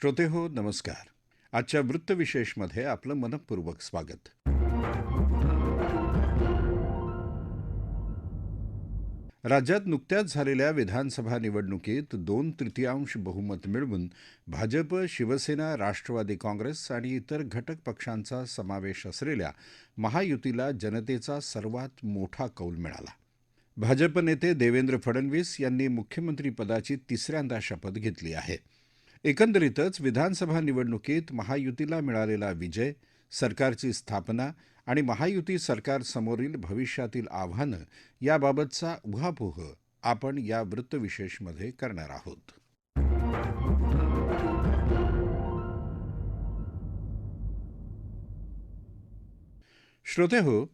श्रोते हो नमस्कार. आजच्या वृत्तविशेषमध्ये आपलं मनपूर्वक स्वागत. राज्यात नुकत्याच झालेल्या विधानसभा निवडणुकीत दोन तृतीयांश बहुमत मिळवून भाजप शिवसेना राष्ट्रवादी काँग्रेस आणि इतर घटक पक्षांचा समावेश असलेल्या महायुतीला जनतेचा सर्वात मोठा कौल मिळाला. भाजप नेते देवेंद्र फडणवीस यांनी मुख्यमंत्रीपदाची तिसऱ्यांदा शपथ घेतली आहे. एकंदरीतच विधानसभा निवडणुकीत महायुतीला मिळालेला विजय सरकारची स्थापना आणि महायुती सरकारसमोरील भविष्यातील आव्हानं याबाबतचा उहापोह आपण या वृत्तविशेषमध्ये करणार आहोत. श्रोते हो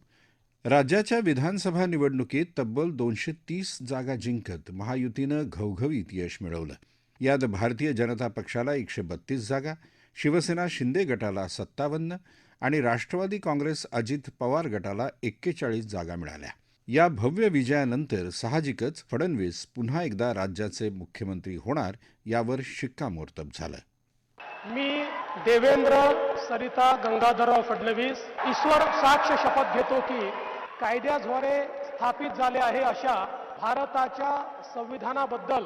राज्याच्या विधानसभा निवडणुकीत तब्बल दोनशे तीस जागा जिंकत महायुतीनं घवघवीत यश मिळवलं. यात भारतीय जनता पक्षाला एकशे बत्तीस जागा शिवसेना शिंदे गटाला सत्तावन्न आणि राष्ट्रवादी काँग्रेस अजित पवार गटाला एक्केचाळीस जागा मिळाल्या. या भव्य विजयानंतर साहजिकच फडणवीस पुन्हा एकदा राज्याचे मुख्यमंत्री होणार यावर शिक्कामोर्तब झालं. मी देवेंद्र सरिता गंगाधरराव फडणवीस ईश्वर साक्ष शपथ घेतो की कायद्याद्वारे स्थापित झाले आहे अशा भारताच्या संविधानाबद्दल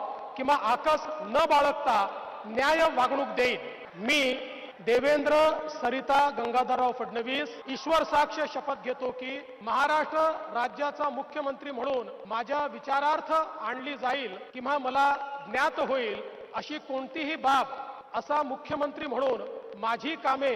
किंवा आकस न बाळगता न्याय वागणूक देईन. मी देवेंद्र सरिता गंगाधरराव फडणवीस ईश्वर साक्ष शपथ घेतो की महाराष्ट्र राज्याचा मुख्यमंत्री म्हणून माझ्या विचारार्थ आणली जाईल किंवा मला ज्ञात होईल अशी कोणतीही बाब असा मुख्यमंत्री म्हणून माझी कामे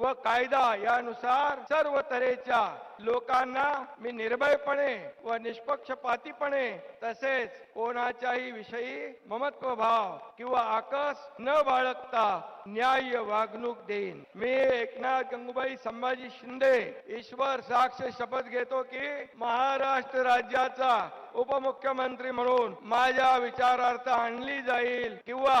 व कायदा यानुसार सर्व तऱ्हेच्या लोकांना मी निर्भयपणे व निष्पक्षपातीपणे तसेच कोणाच्याही विषयी ममत्व भाव किंवा आकस न बाळगता न्याय वागणूक देईन. मी एकनाथ गंगूबाई संभाजी शिंदे ईश्वर साक्ष शपथ घेतो की महाराष्ट्र राज्याचा उपमुख्यमंत्री म्हणून माझ्या विचारार्थ आणली जाईल किंवा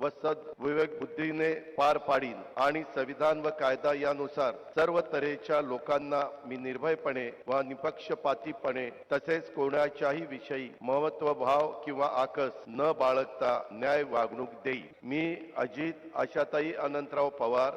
व सद्विवेक बुद्धीने पार पाडीन आणि संविधान व कायदा यानुसार सर्व तऱ्हेच्या लोकांना मी निर्भयपणे व निपक्षपातीपणे तसेच कोणाच्याही विषयी महत्त्व भाव किंवा आकस न बाळगता न्याय वागणूक देईल मी अजित आशाताई अनंतराव पवार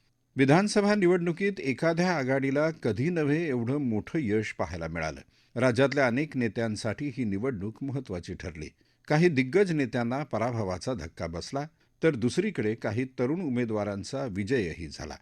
विधानसभा निवडणुकीत एखाद्या आघाडीला कधी नव्हे एवढं मोठं यश पाहायला मिळालं. राज्यातल्या अनेक नेत्यांसाठी ही निवडणूक महत्त्वाची ठरली. काही दिग्गज नेत्यांना पराभवाचा धक्का बसला तर दुसरीकडे काही तरुण उमेदवारांचा विजयही झाला.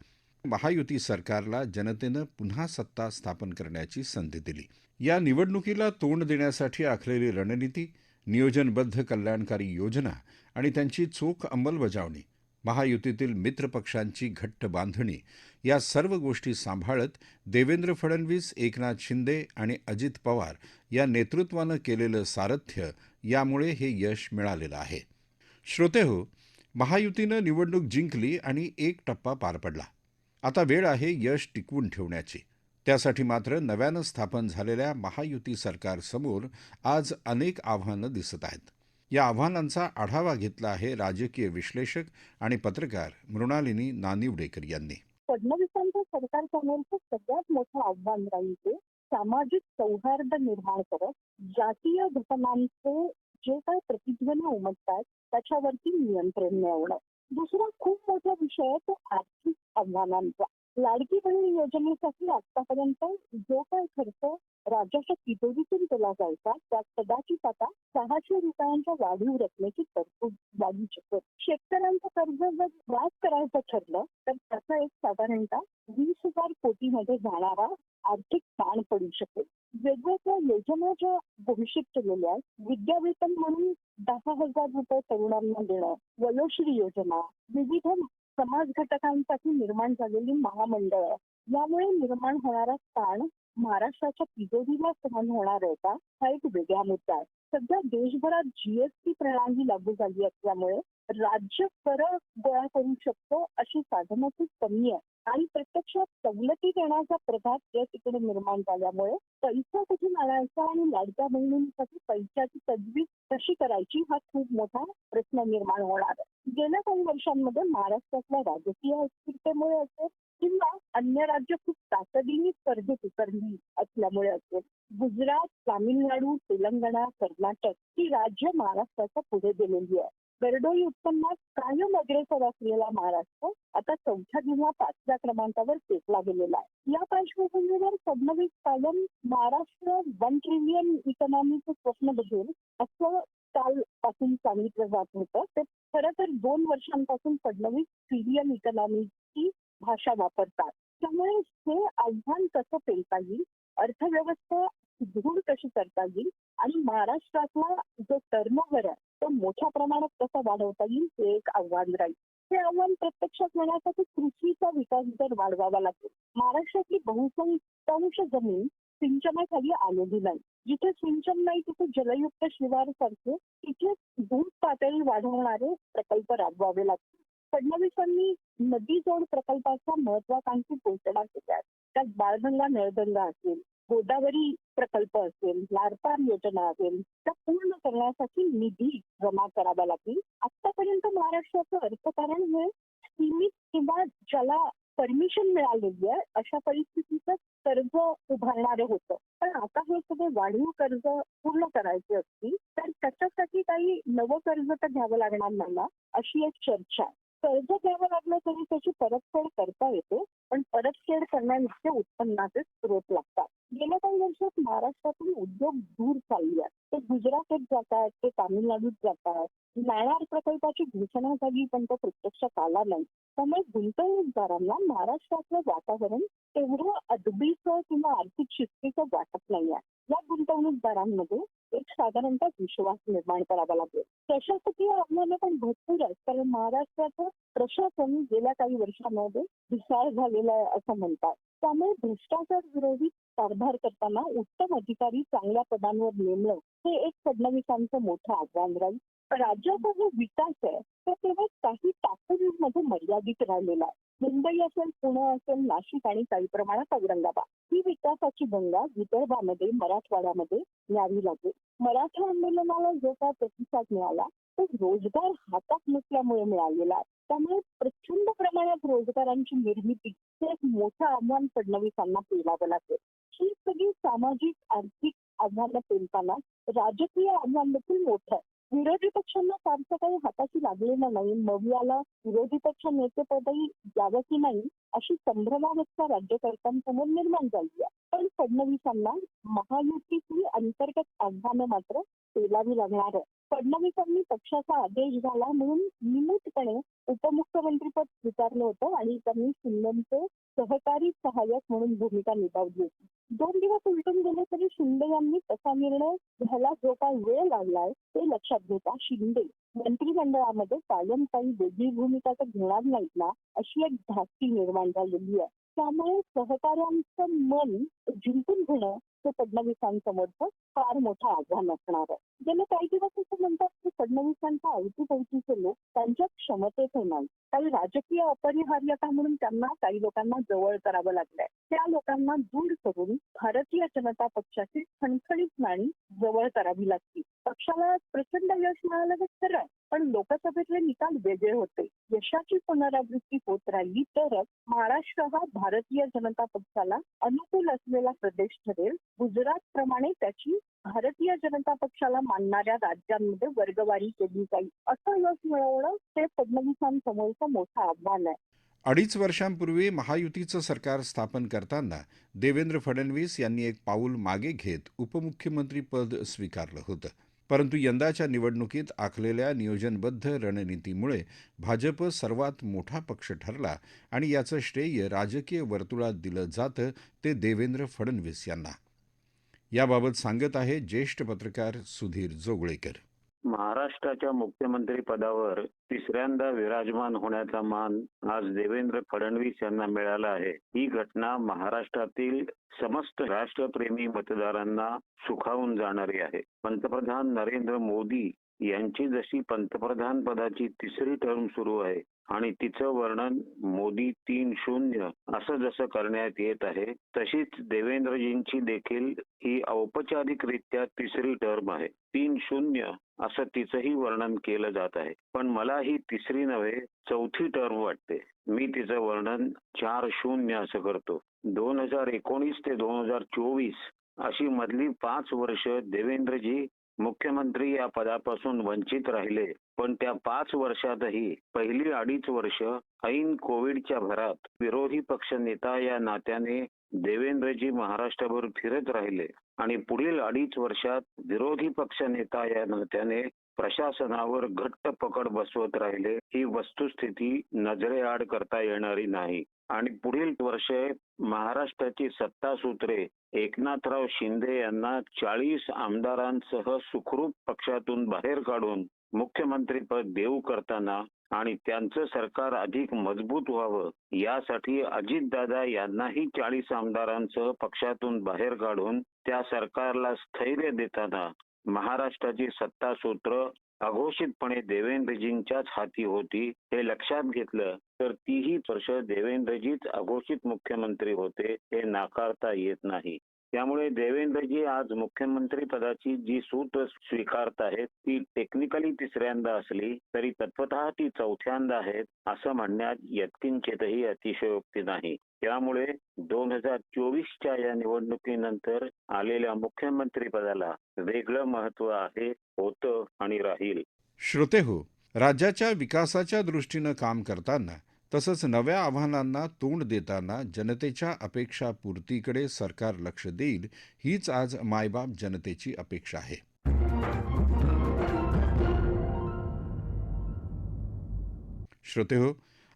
महायुती सरकारला जनतेनं पुन्हा सत्ता स्थापन करण्याची संधी दिली. या निवडणुकीला तोंड देण्यासाठी आखलेली रणनीती नियोजनबद्ध कल्याणकारी योजना आणि त्यांची चोख अंमलबजावणी महायुतीतील मित्रपक्षांची घट्ट बांधणी या सर्व गोष्टी सांभाळत देवेंद्र फडणवीस एकनाथ शिंदे आणि अजित पवार या नेतृत्वानं केलेलं सारथ्य यामुळे हे यश मिळालेलं आहे. श्रोते हो महायुतीनं निवडणूक जिंकली आणि एक टप्पा पार पडला. आता वेळ आहे यश टिकवून ठेवण्याची. त्यासाठी मात्र नव्यानं स्थापन झालेल्या महायुती सरकारसमोर आज अनेक आव्हानं दिसत आहेत. या आव्हानांचा आढावा घेतला आहे राजकीय विश्लेषक आणि पत्रकार मृणालिनी नानिवडेकर यांनी. फडणवीसांच्या सरकारसमोरचं सगळ्यात मोठं आव्हान राहील ते सामाजिक सौहार्द निर्माण करत जातीय घटनांचे जे काय प्रतिध्वनी उमटतात त्याच्यावरती नियंत्रण मिळवणं. दुसरा खूप मोठा विषय आहे तो आर्थिक आव्हानांचा. लाडकी बहीण योजनेसाठी आतापर्यंत जो काय खर्च राज्याच्या तिजोरीतून केला जायचा त्यात कदाचित आता सहाशे रुपयांच्या वाढीव रकमेची तरतूद वाढू शकते शेतकऱ्यांचं कर्ज जर व्याज करायचं ठरलं तर त्याचा एक साधारणतः वीस हजार कोटीमध्ये जाणारा आर्थिक ताण पडू शकेल. वेगवेगळ्या योजना ज्या घोषित केलेल्या आहेत विद्यावेतन म्हणून दहा हजार रुपये तरुणांना देणं वयोश्री योजना विविध समाज घटकांसाठी निर्माण झालेली महामंडळं यामुळे निर्माण होणारा ताण महाराष्ट्राच्या तिजोरीला सहन होणार आहे का? हा एक वेगळा मुद्दा आहे. सध्या देशभरात जीएसटी प्रणाली लागू झाली असल्यामुळे राज्य कर गोळा करू शकतो अशी साधनं खूप कमी आहे. आणि प्रत्यक्षात सवलती देण्याचा प्रभाव या तिकडे निर्माण झाल्यामुळे पैसा कुठून आणायचा आणि लाडक्या बहिणींसाठी पैशाची तजवीज कशी करायची हा खूप मोठा प्रश्न निर्माण होणार आहे. गेल्या काही वर्षांमध्ये महाराष्ट्रातल्या राजकीय अस्थिरतेमुळे असेल किंवा अन्य राज्य खूप तातडीने स्पर्धेत उतरली असल्यामुळे असेल. गुजरात तामिळनाडू तेलंगणा कर्नाटक ही राज्य महाराष्ट्राच्या पुढे गेलेली आहे. दरडोई उत्पन्नात कायम अग्रेसर असलेला महाराष्ट्र आता चौथ्या किंवा पाचव्या क्रमांकावर टेकला गेलेला आहे. या पार्श्वभूमीवर फडणवीस कायम महाराष्ट्र वन ट्रिलियन इकॉनॉमीचं स्वप्न बघेल असं काल पासून सांगितलं जात होतं. ते खरं तर दोन वर्षांपासून फडणवीस ट्रिलियन इकॉनॉमीची भाषा वापरतात. त्यामुळे हे आव्हान कसं पेलता येईल? अर्थव्यवस्था सुदृढ कशी करता येईल? आणि महाराष्ट्रातला जो टर्नओव्हर आहे तो मोठ्या प्रमाणात कसा वाढवता येईल? हे एक आव्हान राहील. हे आव्हान प्रत्यक्षात येण्यासाठी कृषीचा विकास दर वाढवावा लागेल. महाराष्ट्रातली बहुसंख्यांश जमीन सिंचनाखाली आलेली नाही. जिथे सिंचन नाही तिथे जलयुक्त शिवार सारखे तिथे दूध पातळी वाढवणारे प्रकल्प राबवावे लागतील. फडणवीसांनी नदी जोड प्रकल्पाच्या महत्वाकांक्षी घोषणा केल्या. त्यात बाळगंगा नळगंगा असेल गोदावरी प्रकल्प असेल लारपार योजना असेल त्या पूर्ण करण्यासाठी निधी जमा करावा लागेल. आतापर्यंत महाराष्ट्राचं अर्थकारण हे सीमित किंवा ज्याला परमिशन मिळालेली आहे अशा परिस्थितीचं कर्ज उभारणारं होतं. पण आता हे सगळे वाढीव कर्ज पूर्ण करायचे असतील तर त्याच्यासाठी काही नवं कर्ज तर घ्यावं लागणार मला अशी एक चर्चा आहे. कर्ज द्यावं लागलं तरी त्याची परतफेड करता येते पण परतफेड करण्यानिमित्त उत्पन्नाचे स्रोत लागतात. वर्षात महाराष्ट्रातून उद्योग दूर चालले आहेत ते गुजरातेत जात आहेत ते तामिळनाडूत जात आहेत नाणार प्रकल्पाची घोषणा झाली पण तो प्रत्यक्षात आला नाही. त्यामुळे गुंतवणूकदारांना महाराष्ट्रातलं वातावरण तेवढं अदबीचं किंवा आर्थिक शिस्तीचं वाटत नाही आहे या गुंतवणूकदारांमध्ये एक साधारणतः विश्वास निर्माण करावा लागेल. प्रशासकीय आव्हानं पण भरपूर आहेत कारण महाराष्ट्राचं प्रशासन गेल्या काही वर्षांमध्ये ढिसाळ झालेलं आहे असं म्हणतात. त्यामुळे भ्रष्टाचार विरोधी कारभार करताना उत्तम अधिकारी चांगल्या पदांवर नेमणं हे एक फडणवीसांचं मोठं आव्हान राहील. राज्याचा जो विकास आहे तो केवळ काही टाकूमध्ये मर्यादित राहिलेला आहे. मुंबई असेल पुणे असेल नाशिक आणि काही प्रमाणात औरंगाबाद. ही विकासाची गंगा विदर्भामध्ये मराठवाड्यामध्ये न्यावी लागेल. मराठा आंदोलनाला जो काय प्रतिसाद मिळाला तो रोजगार हातात नसल्यामुळे मिळालेला आहे. त्यामुळे प्रचंड प्रमाणात रोजगारांची निर्मिती हे एक मोठं आव्हान फडणवीसांना पेलावं लागेल. ही सगळी सामाजिक आर्थिक आव्हानं पेलताना राजकीय आव्हान देखील मोठं आहे. विरोधी पक्षांना फारसं काही हाताशी लागलेलं नाही. मवियाला विरोधी पक्ष नेतेपदही द्यावं की नाही अशी संभ्रमावस्था राज्यकर्त्यांसमोर निर्माण झाली आहे. पण फडणवीसांना महायुतीतली अंतर्गत आव्हानं मात्र पेलावी लागणार आहे फडणवीसांनी पक्षाचा आदेश झाला म्हणून निमूटपणे उपमुख्यमंत्रीपद स्वीकारलं होतं आणि त्यांनी शिंदेचे सहकारी सहाय्यक म्हणून भूमिका निभावली होती. दोन दिवस उलटून गेले तरी शिंदे यांनी तसा निर्णय घ्यायला जो काय वेळ लागलाय ते लक्षात घेता शिंदे मंत्रिमंडळामध्ये कायम काही वेगळी भूमिका तर घेणार नाहीत ना अशी एक धास्ती निर्माण झालेली आहे. त्यामुळे सहकाऱ्यांचं मन जिंकून घेणं ते फडणवीसांसमोरचं फार मोठं आव्हान असणार आहे. गेले काही दिवस असं म्हणतात की फडणवीसांच्या अवतीभवतीचे लोक त्यांच्या क्षमतेत नाही. काही राजकीय अपरिहार्यता म्हणून त्यांना काही लोकांना जवळ करावं लागलंय. त्या लोकांना दूर करून भारतीय जनता पक्षाची खणखणीत नाणी जवळ करावी लागती पक्षाला प्रचंड यश मिळालं हे खरं पण लोकसभेतले निकाल वेगळे होते. यशाची पुनरावृत्ती होत राहिली तरच महाराष्ट्र हा भारतीय जनता पक्षाला अनुकूल असलेला प्रदेश ठरेल. गुजरात प्रमाणे त्याची भारतीय जनता पक्षाला मानणाऱ्या राज्यांमध्ये वर्गवारी केली जाईल. असं यश मिळवणं हे फडणवीसांसमोरचं मोठं आव्हान आहे. अडीच वर्षांपूर्वी महायुतीचं सरकार स्थापन करताना देवेंद्र फडणवीस यांनी एक पाऊल मागे घेत उपमुख्यमंत्री पद स्वीकारलं होतं. परंतु यंदाच्या निवडणुकीत आखलेल्या नियोजनबद्ध रणनीतीमुळे भाजप सर्वात मोठा पक्ष ठरला आणि याचं श्रेय राजकीय वर्तुळात दिलं जातं ते देवेंद्र फडणवीस यांना. याबाबत सांगत आहे ज्येष्ठ पत्रकार सुधीर जोगळेकर. महाराष्ट्राच्या मुख्यमंत्री पदावर तिसऱ्यांदा विराजमान होण्याचा मान आज देवेंद्र फडणवीस यांना मिळाला आहे. ही घटना महाराष्ट्रातील समस्त राष्ट्रप्रेमी मतदारांना सुखावून जाणारी आहे. पंतप्रधान नरेंद्र मोदी यांची जशी पंतप्रधान पदाची तिसरी टर्म सुरू आहे आणि तिचं वर्णन मोदी तीन शून्य असं जसं करण्यात येत आहे तशीच देवेंद्रजींची देखील ही औपचारिकरित्या तिसरी टर्म आहे. तीन शून्य असं तिचंही वर्णन केलं जात आहे. पण मला ही तिसरी नव्हे चौथी टर्म वाटते. मी तिचं वर्णन चार शून्य असं करतो. दोन हजार एकोणीस ते दोन हजार चोवीस अशी मधली पाच वर्ष देवेंद्रजी मुख्यमंत्री या पदापासून वंचित राहिले पण त्या पाच वर्षातही पहिली अडीच वर्ष ऐन कोविडच्या भरात विरोधी पक्ष नेता या नात्याने देवेंद्रजी महाराष्ट्रभर फिरत राहिले आणि पुढील अडीच वर्षात विरोधी पक्ष नेता या नात्याने प्रशासनावर घट्ट पकड बसवत राहिले ही वस्तुस्थिती नजरेआड करता येणारी नाही. आणि पुढील वर्षे महाराष्ट्राची सत्ता सूत्रे एकनाथराव शिंदे यांना चाळीस आमदारांसह सुखरूप पक्षातून बाहेर काढून मुख्यमंत्रीपद देऊ करताना आणि त्यांचं सरकार अधिक मजबूत व्हावं यासाठी अजितदादा यांनाही चाळीस आमदारांसह पक्षातून बाहेर काढून त्या सरकारला स्थैर्य देताना महाराष्ट्राची सत्ता सूत्र अघोषितपणे देवेंद्रजींच्याच हाती होती हे लक्षात घेतलं तर तीही वर्ष देवेंद्रजीच अघोषित मुख्यमंत्री होते हे नाकारता येत नाही. त्यामुळे देवेंद्रजी आज मुख्यमंत्री पदाची जी सूट स्वीकारत आहेत ती टेक्निकली तिसऱ्यांदा असली तरी तत्वत ती चौथ्यांदा आहेत असं म्हणण्यात यत्किंचितही अतिशयोक्ती नाही. त्यामुळे दोन हजार चोवीसच्या या निवडणुकीनंतर आलेल्या मुख्यमंत्री पदाला वेगळं महत्त्व आहे होतं आणि राहील. श्रोते हो राज्याच्या विकासाच्या दृष्टीनं काम करताना तसंच नव्या आव्हानांना तोंड देताना जनतेच्या अपेक्षा पूर्तीकडे सरकार लक्ष देईल हीच आज मायबाप जनतेची अपेक्षा आहे. श्रोते हो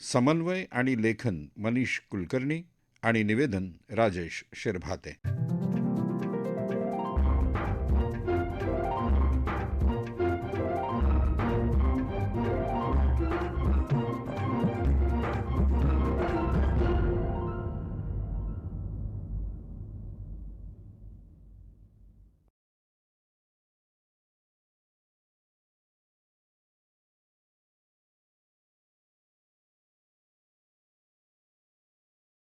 समन्वय आणि लेखन मनीष कुलकर्णी आणि निवेदन राजेश शिरभाते.